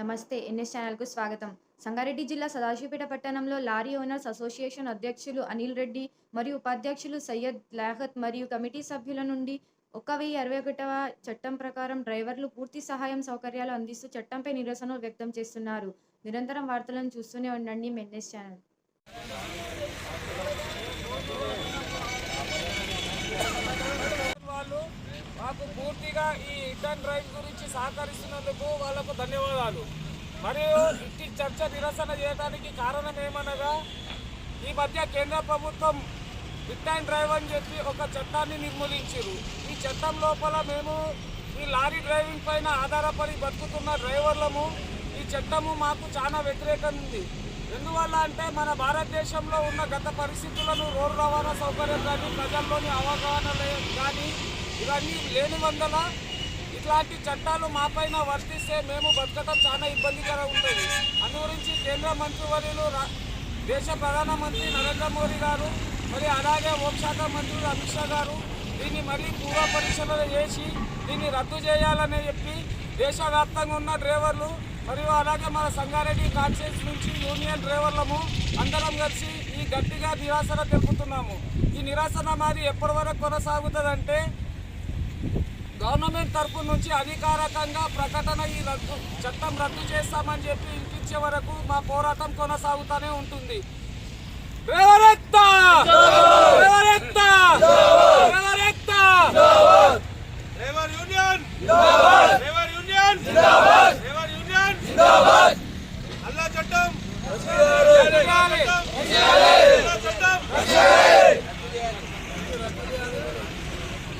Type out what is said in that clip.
నమస్తే ఎన్ఎస్ ఛానల్కు స్వాగతం. సంగారెడ్డి జిల్లా సదాశివపేట పట్టణంలో లారీ ఓనర్స్ అసోసియేషన్ అధ్యక్షులు అనిల్ రెడ్డి మరియు ఉపాధ్యక్షులు సయ్యద్ లాహత్ మరియు కమిటీ సభ్యుల నుండి ఒక వెయ్యి అరవై ఒకటవ చట్టం ప్రకారం డ్రైవర్లు పూర్తి సహాయం సౌకర్యాలు అందిస్తూ చట్టంపై నిరసన వ్యక్తం చేస్తున్నారు. నిరంతరం వార్తలను చూస్తూనే ఉండండి మెన్ఎస్ ఛానల్. మాకు పూర్తిగా ఈ రిటర్న్ డ్రైవ్ గురించి సహకరిస్తున్నందుకు వాళ్ళకు ధన్యవాదాలు. మరియు ఇట్టి చర్చ నిరసన చేయడానికి కారణం ఏమనగా ఈ మధ్య కేంద్ర ప్రభుత్వం రిటర్న్ డ్రైవ్ అని చెప్పి ఒక చట్టాన్ని నిర్మూలించారు ఈ చట్టం లోపల మేము ఈ లారీ డ్రైవింగ్ పైన ఆధారపడి బతుకుతున్న డ్రైవర్లము ఈ చట్టము మాకు చాలా వ్యతిరేకం ఉంది. ఎందువల్ల అంటే మన భారతదేశంలో ఉన్న గత పరిస్థితులను రోడ్డు రవాణా సౌకర్యం కానీ ప్రజల్లోని అవగాహన కానీ ఇవన్నీ లేని వందల ఇట్లాంటి చట్టాలు మాపైన వర్తిస్తే మేము బతకటం చాలా ఇబ్బందికరంగా ఉంటుంది అందు గురించి కేంద్ర మంత్రివర్యులు రా- దేశ ప్రధానమంత్రి నరేంద్ర మోడీ గారు మరి అలాగే హోంశాఖ మంత్రులు అమిత్ షా గారు దీన్ని మళ్ళీ పూర్వ పరీక్షలు చేసి దీన్ని రద్దు చేయాలని చెప్పి దేశవ్యాప్తంగా ఉన్న డ్రైవర్లు మరియు అలాగే మన సంగారెడ్డి కాన్షియస్ నుంచి యూనియన్ డ్రైవర్లము అందరం కలిసి ఈ గట్టిగా నిరాశన తెలుపుతున్నాము. ఈ నిరాశన మరి ఎప్పటి వరకు కొనసాగుతుందంటే గవర్నమెంట్ తరఫు నుంచి అధికారికంగా ప్రకటన ఈ రద్దు చట్టం రద్దు చేస్తామని చెప్పి ఇప్పించే వరకు మా పోరాటం కొనసాగుతూనే ఉంటుంది.